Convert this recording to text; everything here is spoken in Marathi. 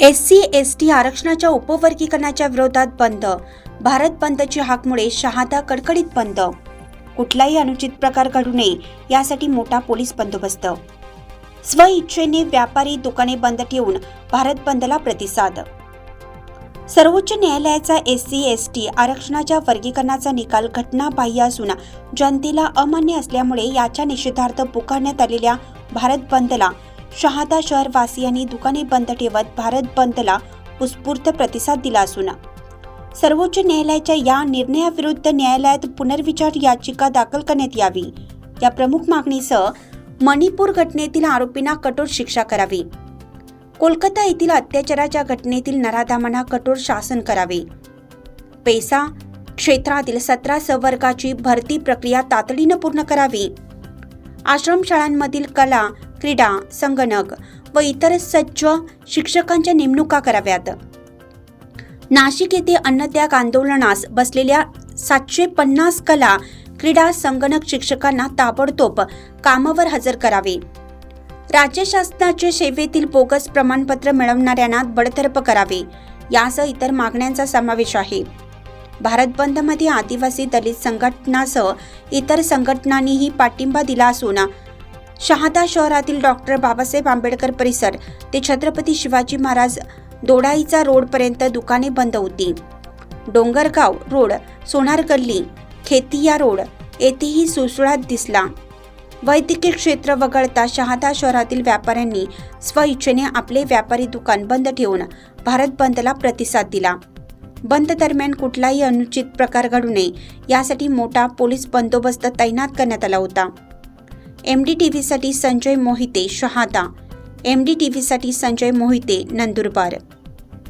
एस सी एस टी आरक्षणाच्या उपवर्गीकरणाच्या विरोधात बंद. भारत बंदची हाकमुळे शहादा कडकडीत बंद. कुठलाही अनुचित प्रकार घडू नये यासाठी मोठा पोलीस बंदोबस्त. स्वइच्छेने व्यापारी दुकाने बंद ठेवून भारत बंदला प्रतिसाद. सर्वोच्च न्यायालयाचा एस सी एस टी आरक्षणाच्या वर्गीकरणाचा निकाल घटनाबाह्य असून जनतेला अमान्य असल्यामुळे याच्या निषेधार्थ पुकारण्यात आलेल्या भारत बंदला शहादा शहरवासियांनी दुकाने बंद ठेवत भारत बंदला उत्स्फूर्त प्रतिसाद दिला असून. सर्वोच्च न्यायालयाच्या या निर्णयाविरुद्ध न्यायालयात पुनर्विचार याचिका दाखल करण्यात यावी. या प्रमुख मागणीसह मणिपूर घटनेतील आरोपींना कठोर शिक्षा करावी. कोलकाता येथील अत्याचाराच्या घटनेतील नराधामांना कठोर शासन करावे. पैसा क्षेत्रातील सतरा संवर्गाची भरती प्रक्रिया तातडीनं पूर्ण करावी. आश्रमशाळांमधील कला क्रीडा संगणक व इतर सज्ज शिक्षकांच्या नेमणुका कराव्यात. नाशिक येथे अन्नत्याग आंदोलनास बसलेल्या सातशे पन्नास कला क्रीडा संगणक शिक्षकांना ताबडतोब कामावर हजर करावे. राज्य शासनाचे सेवेतील बोगस प्रमाणपत्र मिळवणाऱ्यांना बडतर्फ करावे यासह इतर मागण्यांचा समावेश आहे. भारत बंदमध्ये आदिवासी दलित संघटनासह इतर संघटनांनीही पाठिंबा दिला असून शहादा शहरातील डॉक्टर बाबासाहेब आंबेडकर परिसर ते छत्रपती शिवाजी महाराज दोडाईचा रोडपर्यंत दुकाने बंद होती. डोंगरगाव रोड सोनार गल्ली खेतिया रोड येथेही सुळसुळाट दिसला. वैद्यकीय क्षेत्र वगळता शहादा शहरातील व्यापाऱ्यांनी स्वइच्छेने आपले व्यापारी दुकान बंद ठेवून भारत बंदला प्रतिसाद दिला. बंद दरम्यान कुठलाही अनुचित प्रकार घडू नये यासाठी मोठा पोलीस बंदोबस्त तैनात करण्यात आला होता. एम डी टी व्हीसाठी Sanjay Mohite Shahada. M D T व्हीसाठी संजय मोहिते नंदुरबार.